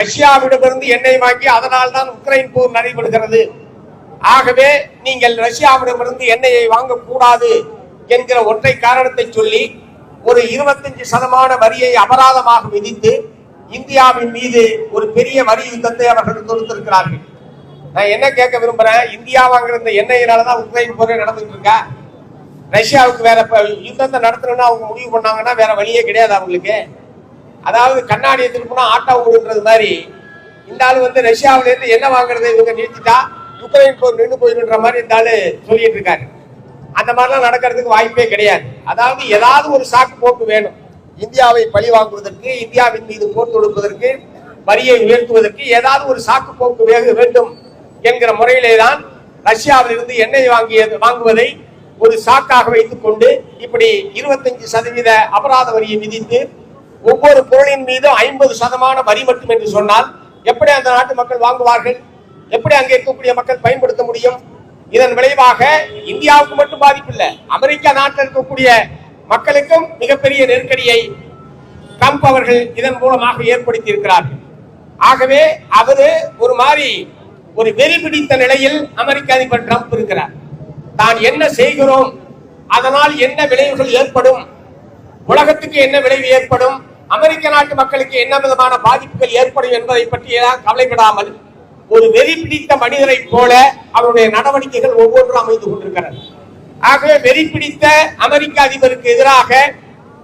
ரஷ்யாவிடமிருந்து எண்ணெய் வாங்கி அதனால் தான் உக்ரைன் போர் நடைபெறுகிறது. ஆகவே நீங்கள் ரஷ்யாவிடமிருந்து எண்ணெயை வாங்கக்கூடாது என்கிற ஒற்றை காரணத்தை சொல்லி ஒரு இருபத்தஞ்சு சதமான வரியை அபராதமாக விதித்து இந்தியாவின் மீது ஒரு பெரிய வரி யுத்தத்தை அவர்கள் தொடுத்திருக்கிறார்கள். நான் என்ன கேட்க விரும்புறேன்? இந்தியா வாங்குற இந்த எண்ணெயினால தான் உக்ரைன் போரே நடந்துட்டு இருக்கா? ரஷ்யாவுக்கு வேற யுத்தத்தை நடத்தணும்னு அவங்க முடிவு பண்ணாங்கன்னா வேற வழியே கிடையாது அவங்களுக்கு. அதாவது கண்ணாடியை திருப்பினா ஆட்டோ ஓடுன்றது மாதிரி இந்த ஆள் வந்து ரஷ்யாவில இருந்து என்ன வாங்குறது இவங்க நிறுத்திட்டா யுக்ரைன் போர் நின்று போயிருன்ற மாதிரி இந்த ஆளு சொல்லிட்டு இருக்காரு. அந்த மாதிரிலாம் நடக்கிறதுக்கு வாய்ப்பே கிடையாது. அதாவது ஏதாவது ஒரு சாக்கு போக்கு வேணும். இந்தியாவை பழி வாங்குவதற்கு இந்தியாவின் மீது போர் தொடுப்பதற்கு வரியை உயர்த்துவதற்கு ஏதாவது ஒரு சாக்கு போக்கு வேக வேண்டும் என்கிற முறையிலே தான் ரஷ்யாவிலிருந்து எண்ணெய் வாங்கியது வாங்குவதை ஒரு சாக்காக வைத்துக் கொண்டு இப்படி இருபத்தஞ்சு சதவீத அபராத வரியை விதித்து ஒவ்வொரு பொருளின் மீதும் ஐம்பது சதமான வரி மட்டும் என்று சொன்னால் எப்படி அந்த நாட்டு மக்கள் வாங்குவார்கள்? எப்படி அங்கே இருக்கக்கூடிய மக்கள் பயன்படுத்த முடியும்? இதன் விளைவாக இந்தியாவுக்கு மட்டும் பாதிப்பு இல்லை அமெரிக்கா நாட்டில் இருக்கக்கூடிய மக்களுக்கும் மிகப்பெரிய நெருக்கடியை ட்ரம்ப் அவர்கள் இதன் மூலமாக ஏற்படுத்தி இருக்கிறார்கள். ஆகவே அவரு ஒரு மாதிரி ஒரு வெறி பிடித்த நிலையில் அமெரிக்க அதிபர் ட்ரம்ப் இருக்கிறார். தான் என்ன செய்கிறோம்? அதனால் என்ன விளைவுகள் ஏற்படும்? உலகத்துக்கு என்ன விளைவு ஏற்படும்? அமெரிக்க நாட்டு மக்களுக்கு என்ன விதமான பாதிப்புகள் ஏற்படும் என்பதை பற்றி கவலைப்படாமல் ஒரு வெறி பிடித்த மனிதரை போல அவருடைய நடவடிக்கைகள் ஒவ்வொன்றும் அமைந்து கொண்டிருக்கிறது. ஆகவே வெறி பிடித்த அமெரிக்க அதிபருக்கு எதிராக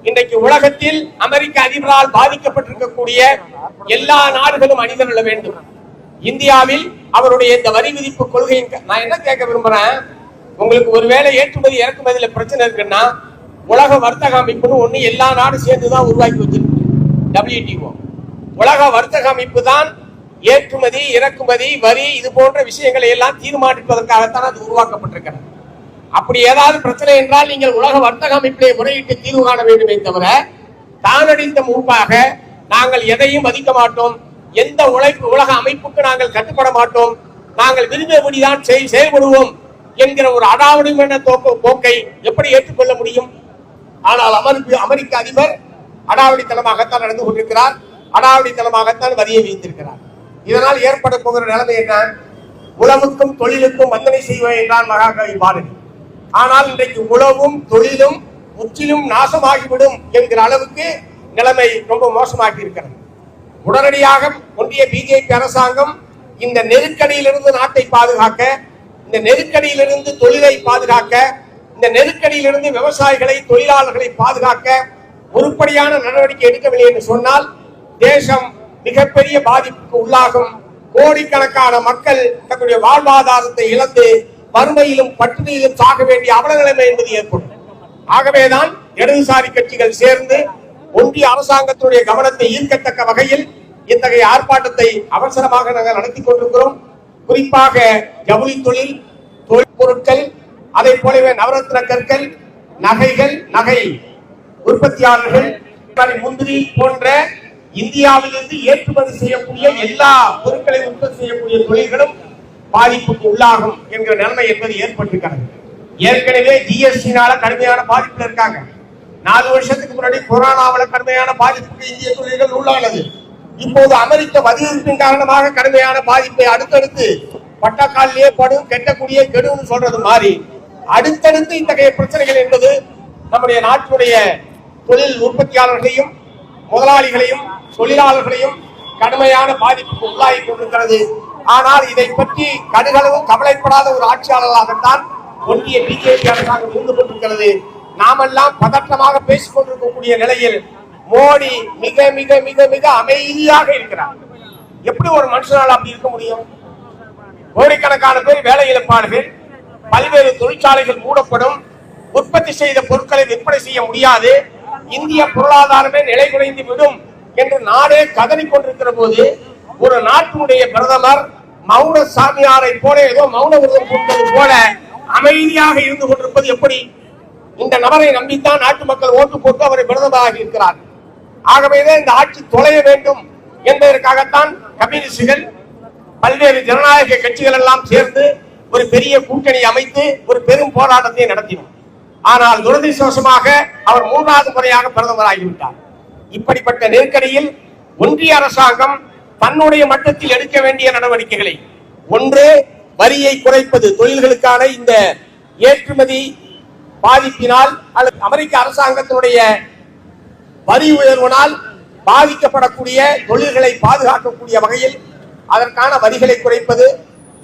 இன்றைக்கு உலகத்தில் அமெரிக்க அதிபரால் பாதிக்கப்பட்டிருக்கக்கூடிய எல்லா நாடுகளும் அணிதிரள வேண்டும். இந்தியாவில் அவருடைய இந்த வரி விதிப்பு கொள்கையின் நான் என்ன கேட்க விரும்புறேன்? உங்களுக்கு ஒருவேளை ஏற்றுமதி இறக்குமதியில பிரச்சனை இருக்குன்னா உலக வர்த்தக அமைப்புன்னு ஒண்ணு எல்லா நாடும் சேர்ந்து தான் உருவாக்கி வச்சிருக்கு. டபிள்யூடிஓ உலக வர்த்தக அமைப்பு தான் ஏற்றுமதி இறக்குமதி வரி இது போன்ற விஷயங்களை எல்லாம் தீர்மானிப்பதற்காகத்தான் அது உருவாக்கப்பட்டிருக்கிறது. அப்படி ஏதாவது பிரச்சனை என்றால் நீங்கள் உலக வர்த்தக அமைப்பிலே முறையிட்டு தீர்வு காண வேண்டுமே தவிர தானடித்த முன்பாக நாங்கள் எதையும் மதிக்க மாட்டோம். எந்த உழைப்பு உலக அமைப்புக்கு நாங்கள் கட்டுப்பட மாட்டோம். நாங்கள் விரும்பியபடிதான் செய்- செயல்படுவோம் என்கிற ஒரு அடாவடியான போக்கை எப்படி ஏற்றுக்கொள்ள முடியும்? ஆனால் அமெரிக்க அதிபர் அடாவடித்தனமாகத்தான் நடந்து கொண்டிருக்கிறார். அடாவடித்தனமாகத்தான் வரியை வைத்திருக்கிறார் இதனால் ஏற்பட போகிற நிலைமை என்ன? உழவுக்கும் தொழிலுக்கும் வந்தனை செய்வேன் என்றான் மகாகவி பாரதி ஆனால் இன்றைக்கு உழவும் தொழிலும் முற்றிலும் நாசமாகிவிடும் என்கிற அளவுக்கு நிலைமை ரொம்ப மோசமாகி இருக்கிறது உடனடியாக ஒன்றிய பிஜேபி அரசாங்கம் இந்த நெருக்கடியிலிருந்து நாட்டை பாதுகாக்க இந்த நெருக்கடியிலிருந்து தொழிலை பாதுகாக்க இந்த நெருக்கடியிலிருந்து விவசாயிகளை தொழிலாளர்களை பாதுகாக்க உருப்படியான நடவடிக்கை எடுக்கவில்லை என்று சொன்னால் தேசம் மிகப்பெரிய பாதிப்புக்கு உள்ளாகும். கோடிக்கணக்கான மக்கள் தங்களுடைய வாழ்வாதாரத்தை இழந்து வறுமையிலும் பட்டினியிலும் சாக வேண்டிய அவல நிலைமை என்பது ஏற்படும். ஆகவேதான் இடதுசாரி கட்சிகள் சேர்ந்து ஒன்றிய அரசாங்கத்துடைய கவனத்தை ஈர்க்கத்தக்க வகையில் இத்தகைய ஆர்ப்பாட்டத்தை அவசரமாக நாங்கள் நடத்தி கொண்டிருக்கிறோம். குறிப்பாக ஜவுளி தொழில் தொழில் பொருட்கள் அதை போலவே நவரத்ன கற்கள் நகைகள் நகை. உற்பத்தியாளர்கள் முந்திரி போன்ற இந்தியாவிலிருந்து ஏற்றுமதி செய்யக்கூடிய எல்லா பொருட்களை உற்பத்தி செய்யக்கூடிய தொழில்களும் பாதிப்புக்கு உள்ளாகும் என்கிற நிலைமை என்பது ஏற்பட்டிருக்கிறது. ஏற்கனவே ஜிஎஸ்டினால கடுமையான பாதிப்புல இருக்காங்க. நாலு வருஷத்துக்கு முன்னாடி கொரோனாவில கடுமையான பாதிப்புக்கு இந்திய தொழில்கள் உள்ளானது. இப்போது அமெரிக்க வதிவிப்பின் காரணமாக கடுமையான பாதிப்பை அடுத்தடுத்து பட்டக்காலிலே படும் கெட்டக்கூடிய கெடுன்னு சொல்றது மாதிரி அடுத்தடுத்து இத்தகைய பிரச்சனைகள் என்பது நம்முடைய நாட்டுடைய தொழில் உற்பத்தியாளர்களையும் முதலாளிகளையும் தொழிலாளர்களையும் கடுமையான பாதிப்புக்கு உள்ளாகி கொண்டிருக்கிறது. ஆனால் இதை பற்றி கடுகளவும் கவலைப்படாத ஒரு ஆட்சியாளராகத்தான் ஒன்றிய பிஜேபி அரசாங்கம் இருந்து கொண்டிருக்கிறது. நாமெல்லாம் பதற்றமாக பேசிக் கொண்டிருக்கக்கூடிய நிலையில் மோடி மிக மிக மிக மிக அமைதியாக இருக்கிறார். எப்படி ஒரு மனுஷனால் அப்படி இருக்க முடியும்? கோடிக்கணக்கான பேர் வேலை இழப்பார்கள். பல்வேறு தொழிற்சாலைகள் மூடப்படும். உற்பத்தி செய்த பொருட்களை விற்பனை செய்ய முடியாது. இந்திய பொருளாதாரமே நிலை குறைந்து விடும் என்று நாடே கதறிக் கொண்டிருக்கிற போது ஒரு நாட்டினுடைய பிரதமர் மௌன சாமியாரை போல ஏதோ மௌன விரதம் கொண்டது போல அமைதியாக இருந்து கொண்டிருப்பது எப்படி? இந்த நபரை நம்பித்தான் நாட்டு மக்கள் ஓட்டு போட்டு அவரை பிரதமராக இருக்கிறார். ஆகவேதான் இந்த ஆட்சி தொலைய வேண்டும் என்பதற்காகத்தான் கம்யூனிஸ்டுகள் பல்வேறு ஜனநாயக கட்சிகள் எல்லாம் சேர்ந்து ஒரு பெரிய கூட்டணி அமைத்து ஒரு பெரும் போராட்டத்தை நடத்தினோம். ஆனால் துரதிருஷ்டவசமாக அவர் மூன்றாவது முறையாக பிரதமர் ஆகிவிட்டார் இப்படிப்பட்ட நெருக்கடியில் ஒன்றிய அரசாங்கம் தன்னுடைய மட்டத்தில் எடுக்க வேண்டிய நடவடிக்கைகளை ஒன்று வரியை குறைப்பது தொழில்களுக்கான இந்த ஏற்றுமதி பாதிப்பினால் அல்லது அமெரிக்க அரசாங்கத்தினுடைய வரி உயர்வினால் பாதிக்கப்படக்கூடிய தொழில்களை பாதுகாக்கக்கூடிய வகையில் அதற்கான வரிகளை குறைப்பது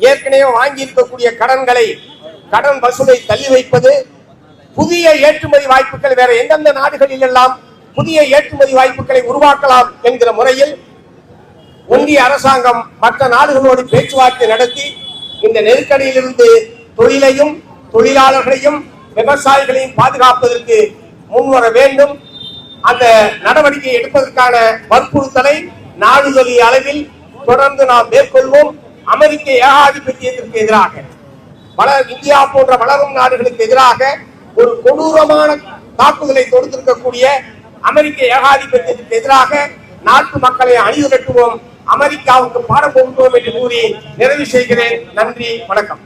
ஏற்கனவே வாங்கி இருக்கக்கூடிய கடன்களை கடன் வசூலை தள்ளி வைப்பது புதிய ஏற்றுமதி வாய்ப்புகள் வேற எந்தெந்த நாடுகளில் எல்லாம் புதிய ஏற்றுமதி வாய்ப்புகளை உருவாக்கலாம் என்கிற முறையில் ஒன்றிய அரசாங்கம் மற்ற நாடுகளோடு பேச்சுவார்த்தை நடத்தி இந்த நெருக்கடியிலிருந்து தொழிலையும் தொழிலாளர்களையும் விவசாயிகளையும் பாதுகாப்பதற்கு முன்வர வேண்டும். அந்த நடவடிக்கை எடுப்பதற்கான வற்புறுத்தலை நாடுகளின் அளவில் தொடர்ந்து நாம் மேற்கொள்வோம். அமெரிக்க ஏகாதிபத்தியத்திற்கு எதிராக வள இந்தியா போன்ற வளரும் நாடுகளுக்கு எதிராக ஒரு கொடூரமான தாக்குதலை தொடுத்திருக்கக்கூடிய அமெரிக்க ஏகாதிபத்தியத்திற்கு எதிராக நாட்டு மக்களை அணிதிரட்டுவோம் அமெரிக்காவுக்கு பாடம் போகுவோம் என்று கூறி நிறைவு செய்கிறேன். நன்றி வணக்கம்.